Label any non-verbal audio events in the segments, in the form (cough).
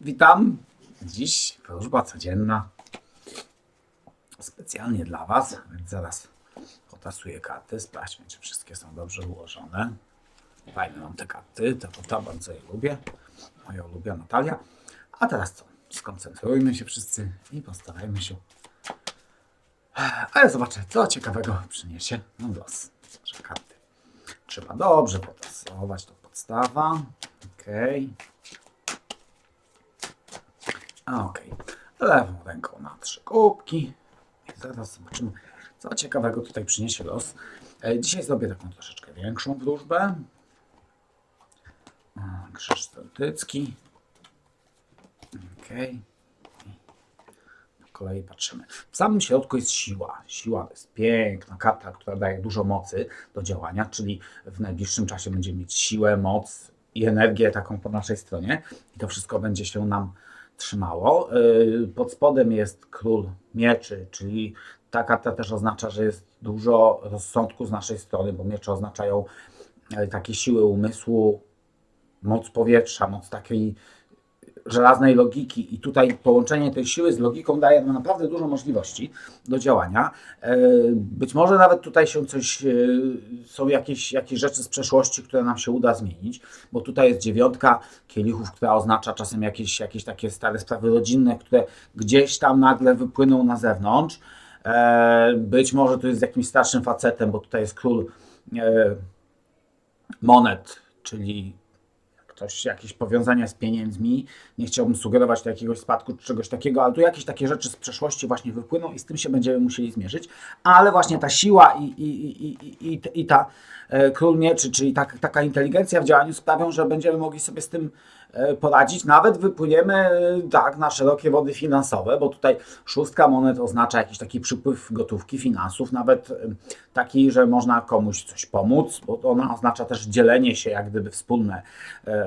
Witam. Dziś wróżba codzienna. Specjalnie dla Was. Więc zaraz potasuję karty. Sprawdźmy, czy wszystkie są dobrze ułożone. Fajne mam te karty. To, to, bardzo je lubię. Moja ulubiona talia. A teraz co? Skoncentrujmy się wszyscy i postarajmy się. A ja zobaczę, co ciekawego przyniesie nam los. Karty. Trzeba dobrze potasować. To podstawa. Okej. Okej. Lewą ręką na trzy kubki. I zaraz zobaczymy, co ciekawego tutaj przyniesie los. E, Dzisiaj zrobię taką troszeczkę większą wróżbę. Krzyż celtycki. Okej. Po kolei patrzymy. W samym środku jest siła. Siła to jest piękna karta, która daje dużo mocy do działania, czyli w najbliższym czasie będziemy mieć siłę, moc i energię taką po naszej stronie. I to wszystko będzie się nam trzymało. Yy, Pod spodem jest król mieczy, czyli ta karta też oznacza, że jest dużo rozsądku z naszej strony, bo miecze oznaczają e, takie siły umysłu, moc powietrza, moc takiej żelaznej logiki i tutaj połączenie tej siły z logiką daje nam naprawdę dużo możliwości do działania. E, Być może nawet tutaj się coś, e, są jakieś, jakieś rzeczy z przeszłości, które nam się uda zmienić, bo tutaj jest dziewiątka kielichów, która oznacza czasem jakieś, jakieś takie stare sprawy rodzinne, które gdzieś tam nagle wypłyną na zewnątrz. E, Być może to jest z jakimś starszym facetem, bo tutaj jest król monet, czyli ktoś, jakieś powiązania z pieniędzmi. Nie chciałbym sugerować tu jakiegoś spadku czy czegoś takiego, ale tu jakieś takie rzeczy z przeszłości właśnie wypłyną i z tym się będziemy musieli zmierzyć. Ale właśnie ta siła i, i, i, i, i, ta e, król mieczy, czyli tak, taka inteligencja w działaniu sprawią, że będziemy mogli sobie z tym e, poradzić. Nawet wypłyniemy e, tak na szerokie wody finansowe, bo tutaj szóstka monet oznacza jakiś taki przypływ gotówki, finansów, nawet e, taki, że można komuś coś pomóc, bo ona oznacza też dzielenie się jak gdyby wspólne.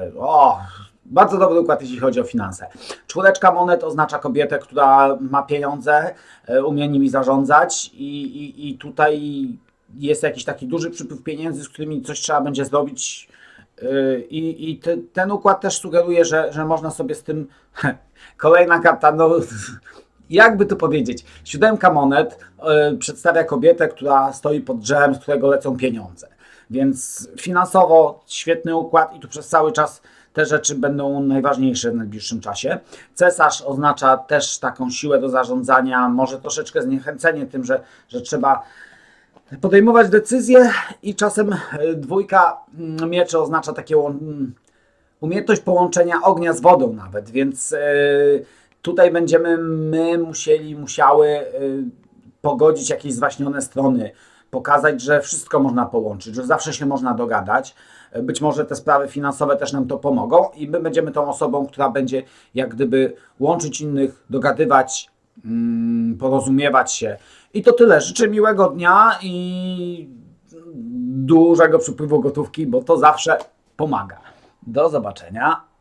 E, O, bardzo dobry układ, jeśli chodzi o finanse. Czwóreczka monet oznacza kobietę, która ma pieniądze, e, umie nimi zarządzać i, i, i tutaj jest jakiś taki duży przypływ pieniędzy, z którymi coś trzeba będzie zrobić. Yy, I, i te, ten układ też sugeruje, że, że można sobie z tym. Kolejna karta, no (laughs) jakby to powiedzieć. Siódemka monet yy, przedstawia kobietę, która stoi pod drzewem, z którego lecą pieniądze. Więc finansowo świetny układ i tu przez cały czas te rzeczy będą najważniejsze w najbliższym czasie. Cesarz oznacza też taką siłę do zarządzania, może troszeczkę zniechęcenie tym, że, że trzeba podejmować decyzje i czasem e, dwójka mm, mieczy oznacza takie mm, umiejętność połączenia ognia z wodą nawet, więc e, tutaj będziemy my musieli, musiały e, pogodzić jakieś zwaśnione strony, pokazać, że wszystko można połączyć, że zawsze się można dogadać. Być może te sprawy finansowe też nam to pomogą i my będziemy tą osobą, która będzie jak gdyby łączyć innych, dogadywać, mm, porozumiewać się. I to tyle. Życzę miłego dnia i dużego przypływu gotówki, bo to zawsze pomaga. Do zobaczenia.